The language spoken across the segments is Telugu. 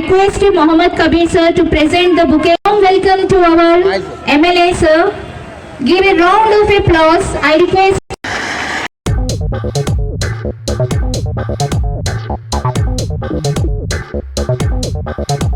request Mohammed Kabir sir to present the bouquet. Warm Welcome to our MLA sir. Give a round of applause. I request Sports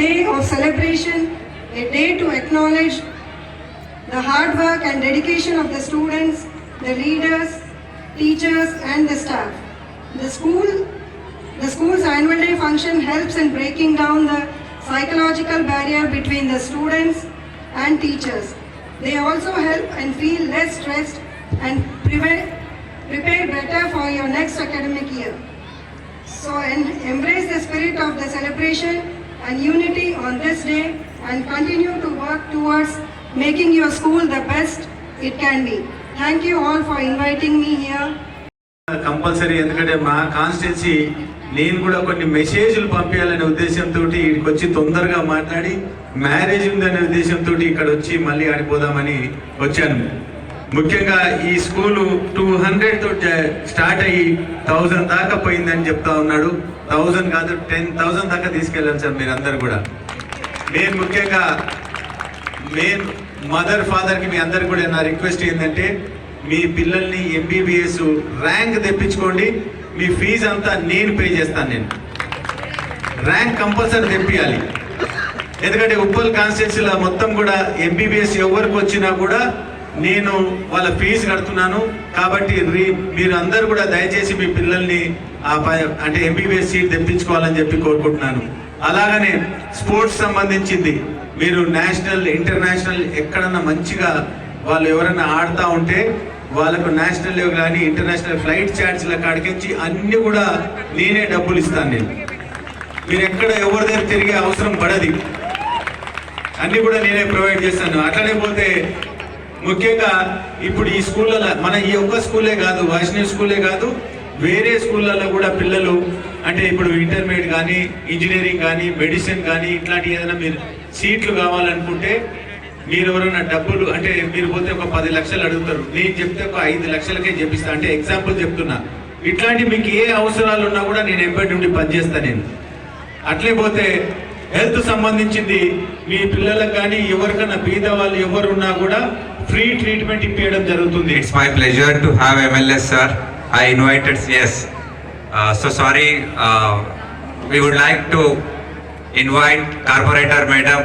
Day of celebration, a day to acknowledge the hard work and dedication of the students, the leaders, teachers and the staff. The school, the school's annual day function helps in breaking down the psychological barrier between the students and teachers. They also help and feel less stressed and prepare better for your next academic year. So embrace the spirit of the celebration and unity on this day and continue to work towards making your school the best it can be. Thank you all for inviting me here. Compulsory ఎందుకంటే మా కాన్స్టిట్యున్సీ నేను కూడా కొన్ని మెసేజ్లు పంపించాలనే ఉద్దేశంతో ఇక్కడికి వచ్చి తొందరగా మాట్లాడి మ్యారేజ్ ఉందనే ఉద్దేశంతో ఇక్కడ వచ్చి మళ్ళీ ఆడిపోదామని వచ్చాను ముఖ్యంగా ఈ స్కూలు టూ హండ్రెడ్తో స్టార్ట్ అయ్యి థౌజండ్ దాకా పోయిందని చెప్తా ఉన్నాడు. థౌజండ్ కాదు టెన్ థౌజండ్ దాకా తీసుకెళ్ళాలి సార్ మీరందరూ కూడా. నేను ముఖ్యంగా మెయిన్ మదర్ ఫాదర్కి మీ అందరు కూడా నా రిక్వెస్ట్ ఏంటంటే మీ పిల్లల్ని ఎంబీబీఎస్ ర్యాంక్ తెప్పించుకోండి. మీ ఫీజు అంతా నేను పే చేస్తాను నేను. ర్యాంక్ కంపల్సరీ తెప్పియాలి. ఎందుకంటే ఉప్పల్ కాన్స్టిట్యూన్సీలో మొత్తం కూడా ఎంబీబీఎస్ ఎవరికి వచ్చినా కూడా నేను వాళ్ళ ఫీజు కడుతున్నాను కాబట్టి రీ మీరు అందరూ కూడా దయచేసి మీ పిల్లల్ని ఆ ప- అంటే ఎంబీబీఎస్ సీట్ తెప్పించుకోవాలని చెప్పి కోరుకుంటున్నాను. అలాగనే స్పోర్ట్స్ సంబంధించింది. మీరు నేషనల్ ఇంటర్నేషనల్ ఎక్కడన్నా మంచిగా వాళ్ళు ఎవరైనా ఆడుతూ ఉంటే వాళ్ళకు నేషనల్ లెవెల్ కానీ ఇంటర్నేషనల్ ఫ్లైట్ ఛార్జ్ల కాడికించి అన్ని కూడా నేనే డబ్బులు ఇస్తాను నేను. మీరు ఎక్కడ ఎవరి దగ్గర తిరిగే అవసరం పడది. అన్ని కూడా నేనే ప్రొవైడ్ చేస్తాను. అట్లనే పోతే ముఖ్యంగా ఇప్పుడు ఈ స్కూళ్ళలో మన ఈ ఒక్క స్కూలే కాదు వైష్ణవ్ స్కూలే కాదు వేరే స్కూళ్ళలో కూడా పిల్లలు అంటే ఇప్పుడు ఇంటర్మీడియట్ కానీ ఇంజనీరింగ్ కానీ మెడిసిన్ కానీ ఇట్లాంటి ఏదైనా మీరు సీట్లు కావాలనుకుంటే మీరు ఎవరైనా డబ్బులు అంటే మీరు పోతే ఒక పది లక్షలు అడుగుతారు. నేను చెప్తే ఒక ఐదు లక్షలకే చెప్పిస్తా. అంటే ఎగ్జాంపుల్ చెప్తున్నా. ఇట్లాంటి మీకు ఏ అవసరాలు ఉన్నా కూడా నేను ఎప్పటి నుండి పనిచేస్తాను నేను. అట్లే పోతే హెల్త్ సంబంధించింది మీ పిల్లలకు కానీ ఎవరికైనా పేద వాళ్ళు ఎవరున్నా కూడా ఫ్రీ ట్రీట్మెంట్ ఇప్పించడం జరుగుతుంది. It's my pleasure to have MLAs sir I invited us so sorry we would like to invite corporator madam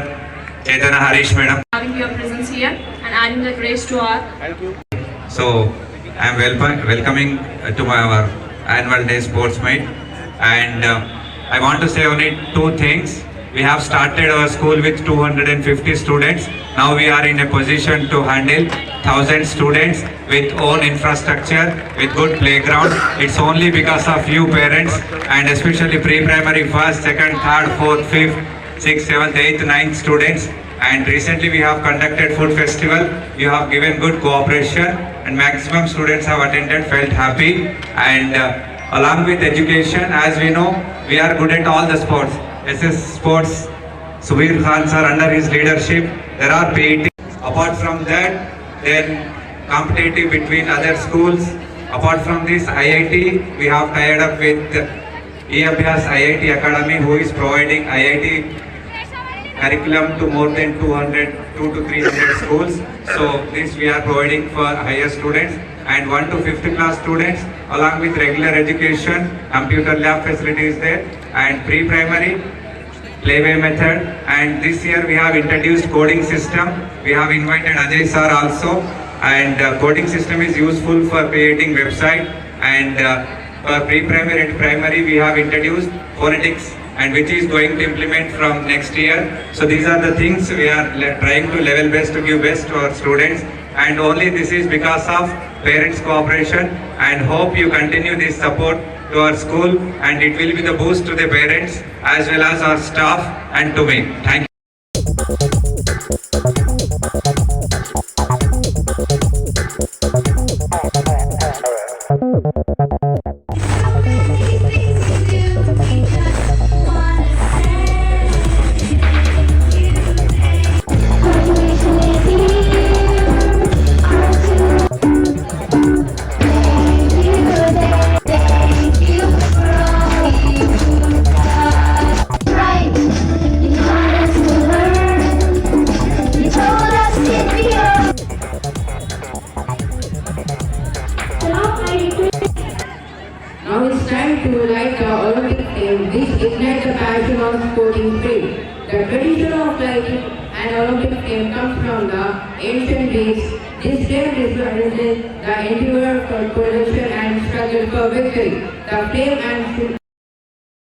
Chaitanya Harish madam so I'm welcoming to my our annual day sports meet and I want to say only two things We have started our school with 250 students. Now we are in a position to handle 1000 students with own infrastructure, with good playground. It's only because of you parents and especially pre-primary first, second, third, fourth, fifth, sixth, seventh, eighth, ninth students. And recently we have conducted food festival. You have given good cooperation and maximum students have attended, felt happy. And uh, along with education, as we know, we are good at all the sports. SS Sports, Subir Khan sir under his leadership, there are PET. Apart from that, then competitive between other schools Apart from this, IIT, we have tied up with eAbhyas IIT Academy, who is providing IIT curriculum to more than 200, 2 to 300 schools. So this we are providing for higher students and 1 to 5th class students along with regular education, computer lab facilities there and pre-primary playway method and this year we have introduced coding system. We have invited Ajay sir also and uh, coding system is useful for creating website and uh, for pre-primary and primary we have introduced phonetics and which is going to implement from next year. So these are the things we are trying to level best to give best to our students and only this is because of parents cooperation and hope you continue this support to our school and it will be the boost to the parents as well as our staff and to me. Thank you. Sporting spirit. The tradition of lighting an Olympic flame comes from the ancient days. This flame represents the endeavor for production and struggle for victory. The flame and